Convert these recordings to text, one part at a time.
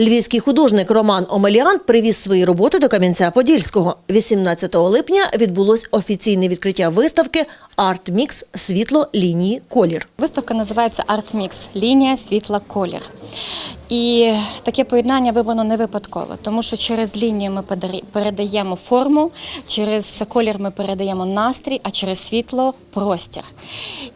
Львівський художник Роман Омеліан привіз свої роботи до Кам'янця-Подільського. 18 липня відбулось офіційне відкриття виставки «Арт Мікс. Світло, лінії, колір». Виставка називається Mix – лінія світла колір. І таке поєднання вибрано не випадково, тому що через лінію ми передаємо форму, через колір ми передаємо настрій, а через світло простір.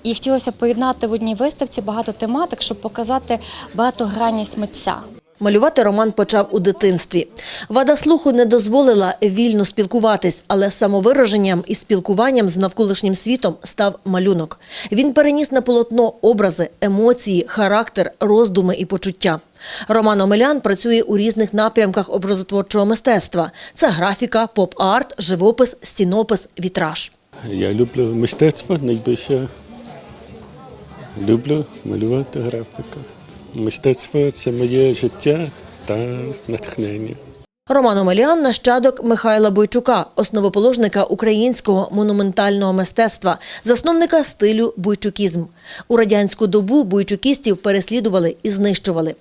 І хотілося поєднати в одній виставці багато тематик, щоб показати багатогранність митця. Малювати Роман почав у дитинстві. Вада слуху не дозволила вільно спілкуватись, але самовираженням і спілкуванням з навколишнім світом став малюнок. Він переніс на полотно образи, емоції, характер, роздуми і почуття. Роман Омелян працює у різних напрямках образотворчого мистецтва: це графіка, поп-арт, живопис, стінопис, вітраж. Я люблю мистецтво найбільше. Люблю малювати графіку. Мистецтво це моє життя та натхнення. Роман Омелян – нащадок Михайла Бойчука, основоположника українського монументального мистецтва, засновника стилю бойчукізм. У радянську добу бойчукістів переслідували і знищували.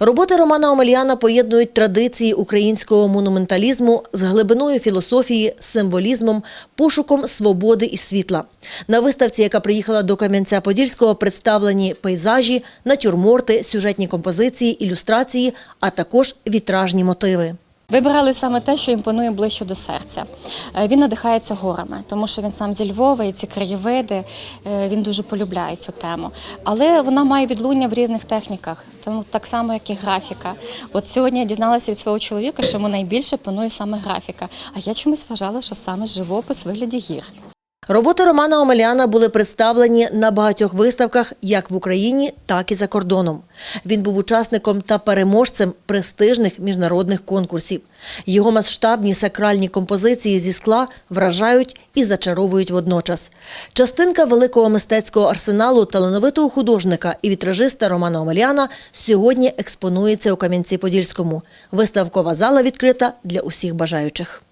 Роботи Романа Омеляна поєднують традиції українського монументалізму з глибиною філософії, символізмом, пошуком свободи і світла. На виставці, яка приїхала до Кам'янця-Подільського, представлені пейзажі, натюрморти, сюжетні композиції, ілюстрації, а також вітражні мотиви. Вибирали саме те, що імпонує ближче до серця. Е, Він надихається горами, тому що він сам зі Львова і ці краєвиди е, він дуже полюбляє цю тему. Але вона має відлуння в різних техніках, тому так само, як і графіка. От сьогодні я дізналася від свого чоловіка, що йому найбільше панує саме графіка. А я чомусь вважала, що саме живопис в вигляді гір. Роботи Романа Омеляна були представлені на багатьох виставках як в Україні, так і за кордоном. Він був учасником та переможцем престижних міжнародних конкурсів. Його масштабні сакральні композиції зі скла вражають і зачаровують водночас. Частинка великого мистецького арсеналу талановитого художника і вітражиста Романа Омеляна сьогодні експонується у Кам'янці-Подільському. Виставкова зала відкрита для усіх бажаючих.